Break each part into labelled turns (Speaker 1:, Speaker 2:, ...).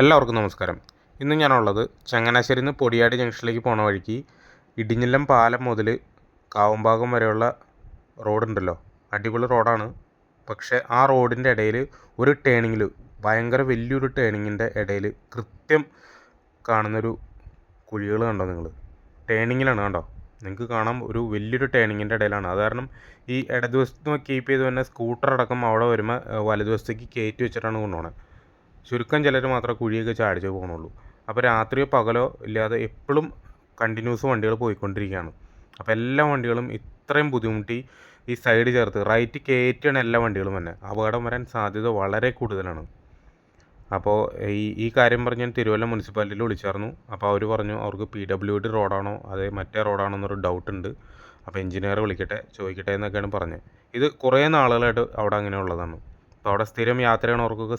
Speaker 1: എല്ലാവർക്കും നമസ്കാരം. ഇന്ന് ഞാനുള്ളത് ചങ്ങനാശ്ശേരിയിൽ നിന്ന് പൊടിയാടി ജംഗ്ഷനിലേക്ക് പോണ വഴിക്ക് ഇടിഞ്ഞില്ലം പാലം മുതൽ കാവുംഭാഗം വരെയുള്ള റോഡുണ്ടല്ലോ. അടിപൊളി റോഡാണ്. പക്ഷേ ആ റോഡിന്റെ ഇടയിൽ ഒരു ടേണിങ്ങിൽ ഭയങ്കര വലിയൊരു ടേണിങ്ങിന്റെ ഇടയിൽ കൃത്യം കാണുന്നൊരു കുഴികൾ കണ്ടോ നിങ്ങൾ ടേണിങ്ങിലാണ് കണ്ടോ? നിങ്ങൾക്ക് കാണാം ഒരു വലിയൊരു ടേണിങ്ങിന്റെ ഇടയിലാണ്. അത് കാരണം ഈ ഇടതുവശത്ത് കീപ്പ് ചെയ്ത് തന്നെ സ്കൂട്ടർ അടക്കം അവിടെ വരുമ്പോൾ വലതുവശത്തേക്ക് കയറ്റി വെച്ചിട്ടാണ് കൊണ്ടുപോകണത് ചുരുക്കം ചിലർ മാത്രമേ കുഴിയൊക്കെ ചാടിച്ച് പോകണുള്ളൂ അപ്പോൾ രാത്രിയോ പകലോ ഇല്ലാതെ എപ്പോഴും കണ്ടിന്യൂസ് വണ്ടികൾ പോയിക്കൊണ്ടിരിക്കുകയാണ്. അപ്പോൾ എല്ലാ വണ്ടികളും ഇത്രയും ബുദ്ധിമുട്ടി ഈ സൈഡ് ചേർത്ത് റൈറ്റ് കയറ്റിയാണ് എല്ലാ വണ്ടികളും തന്നെ അപകടം വരാൻ സാധ്യത വളരെ കൂടുതലാണ്. അപ്പോൾ ഈ ഈ കാര്യം പറഞ്ഞ് ഞാൻ തിരുവല്ല മുനിസിപ്പാലിറ്റിയിൽ വിളിച്ചായിരുന്നു. അപ്പോൾ അവർ പറഞ്ഞു അവർക്ക് പി ഡബ്ല്യു ഡി റോഡാണോ അതേ മറ്റേ റോഡാണോ എന്നൊരു ഡൗട്ട് ഉണ്ട്. അപ്പോൾ എഞ്ചിനീയർ വിളിക്കട്ടെ ചോദിക്കട്ടെ എന്നൊക്കെയാണ് പറഞ്ഞത് ഇത് കുറേ നാളുകളായിട്ട് അവിടെ അങ്ങനെ ഉള്ളതാണ് അപ്പോൾ അവിടെ സ്ഥിരം യാത്ര ചെയ്യണവർക്കൊക്കെ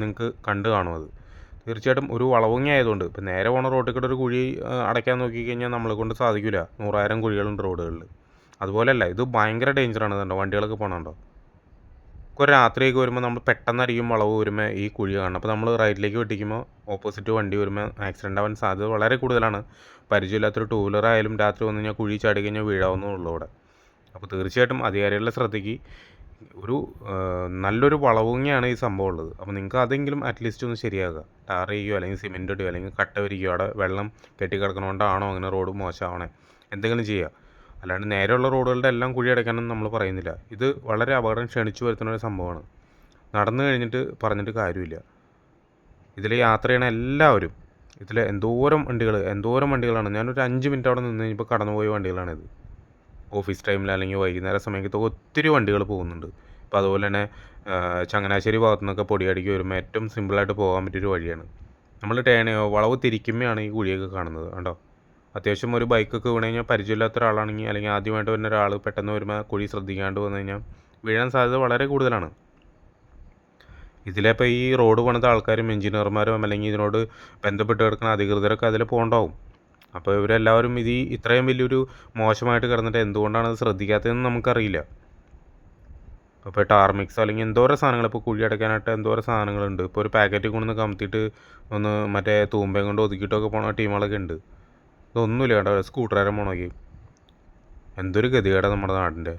Speaker 1: നിങ്ങൾക്ക് കണ്ടു കാണും അത് തീർച്ചയായിട്ടും ഒരു വളവുങ്ങി ആയതുകൊണ്ട് ഇപ്പം നേരെ പോണ റോഡിൽ കൂടെ ഒരു കുഴി അടയ്ക്കാൻ നോക്കിക്കഴിഞ്ഞാൽ നമ്മളെ കൊണ്ട് സാധിക്കില്ല നൂറായിരം കുഴികളുണ്ട് റോഡുകളിൽ. അതുപോലെയല്ല ഇത് ഭയങ്കര ഡേഞ്ചറാണ് കണ്ടോ? വണ്ടികളൊക്കെ പോകണുണ്ടോ ഒരു രാത്രിയൊക്കെ വരുമ്പോൾ നമ്മൾ പെട്ടെന്നായിരിക്കും വളവ് വരുമ്പോൾ ഈ കുഴി കാണണം. അപ്പോൾ നമ്മൾ റൈറ്റിലേക്ക് വെട്ടിക്കുമ്പോൾ ഓപ്പോസിറ്റ് വണ്ടി വരുമ്പോൾ ആക്സിഡന്റ് ആവാൻ സാധ്യത വളരെ കൂടുതലാണ്. പരിചയമില്ലാത്തൊരു ടൂ വീലർ ആയാലും രാത്രി വന്നു കഴിഞ്ഞാൽ കുഴി ചാടി കഴിഞ്ഞാൽ വീഴാവുന്നതുള്ളൂ അവിടെ. അപ്പോൾ തീർച്ചയായിട്ടും അധികാരികളുടെ ശ്രദ്ധയ്ക്ക് ഒരു നല്ലൊരു വളവുങ്ങിയാണ് ഈ സംഭവം ഉള്ളത് അപ്പോൾ നിങ്ങൾക്ക് അതെങ്കിലും അറ്റ്ലീസ്റ്റ് ഒന്ന് ശരിയാക്കുക. ടാർ ചെയ്യുകയോ അല്ലെങ്കിൽ സിമെന്റ് ഇടുകയോ അല്ലെങ്കിൽ കട്ട വരികയോ അവിടെ വെള്ളം കെട്ടിക്കിടക്കണോണ്ടാണോ അങ്ങനെ റോഡ് മോശമാവണേ? എന്തെങ്കിലും ചെയ്യുക അല്ലാണ്ട് നേരെയുള്ള റോഡുകളുടെ എല്ലാം കുഴി അടയ്ക്കാനൊന്നും നമ്മൾ പറയുന്നില്ല. ഇത് വളരെ അപകടം ക്ഷണിച്ചു വരുത്തുന്ന ഒരു സംഭവമാണ്. നടന്നു കഴിഞ്ഞിട്ട് പറഞ്ഞിട്ട് കാര്യമില്ല. ഇതിൽ യാത്ര ചെയ്യണ എല്ലാവരും ഇതിൽ എന്തോരം വണ്ടികൾ എന്തോരം വണ്ടികളാണ്. ഞാനൊരു അഞ്ച് മിനിറ്റ് അവിടെ നിന്ന് കഴിഞ്ഞപ്പോൾ കടന്നുപോയ വണ്ടികളാണിത്. ഓഫീസ് ടൈമിൽ അല്ലെങ്കിൽ വൈകുന്നേര സമയത്ത് ഒത്തിരി വണ്ടികൾ പോകുന്നുണ്ട്. അപ്പോൾ അതുപോലെ തന്നെ ചങ്ങനാശ്ശേരി ഭാഗത്തു നിന്നൊക്കെ പൊടിയടിക്ക് വരുമ്പോൾ ഏറ്റവും സിമ്പിളായിട്ട് പോകാൻ പറ്റിയൊരു വഴിയാണ്. നമ്മൾ ടേണയോ വളവ് തിരിക്കുമ്പോഴാണ് ഈ കുഴിയൊക്കെ കാണുന്നത് കണ്ടോ? അത്യാവശ്യം ഒരു ബൈക്കൊക്കെ വീണ് കഴിഞ്ഞാൽ പരിചയമില്ലാത്ത ഒരാളാണെങ്കിൽ അല്ലെങ്കിൽ ആദ്യമായിട്ട് വരുന്ന ഒരാൾ പെട്ടെന്ന് വരുമ്പോൾ കുഴി ശ്രദ്ധിക്കാണ്ട് വന്നു കഴിഞ്ഞാൽ വീഴാൻ സാധ്യത വളരെ കൂടുതലാണ്. ഇതിലിപ്പോൾ ഈ റോഡ് പണിത ആൾക്കാരും എഞ്ചിനീയർമാരും അല്ലെങ്കിൽ ഇതിനോട് ബന്ധപ്പെട്ട് കിടക്കുന്ന അധികൃതരൊക്കെ അതിൽ പോകണ്ടാവും. അപ്പോൾ ഇവരെല്ലാവരും ഇത് ഇത്രയും വലിയൊരു മോശമായിട്ട് കിടന്നിട്ട് എന്തുകൊണ്ടാണ് അത് ശ്രദ്ധിക്കാത്തതെന്ന് നമുക്കറിയില്ല. ഇപ്പോൾ ടാർമിക്സ് അല്ലെങ്കിൽ എന്തോരം സാധനങ്ങൾ ഇപ്പോൾ കുഴി അടയ്ക്കാനായിട്ട് എന്തോരം സാധനങ്ങളുണ്ട്. ഇപ്പോൾ ഒരു പാക്കറ്റ് കൊണ്ടുവന്ന് കമത്തിയിട്ട് ഒന്ന് മറ്റേ തൂമ്പയും കൊണ്ട് ഒതുക്കിയിട്ടൊക്കെ പോണ ടീമുകളൊക്കെ ഉണ്ട്. ഇതൊന്നുമില്ല കേട്ടോ സ്കൂട്ടറുകാരൻ പോണോക്കി എന്തൊരു ഗതികേടാണ് നമ്മുടെ നാടിന്റെ.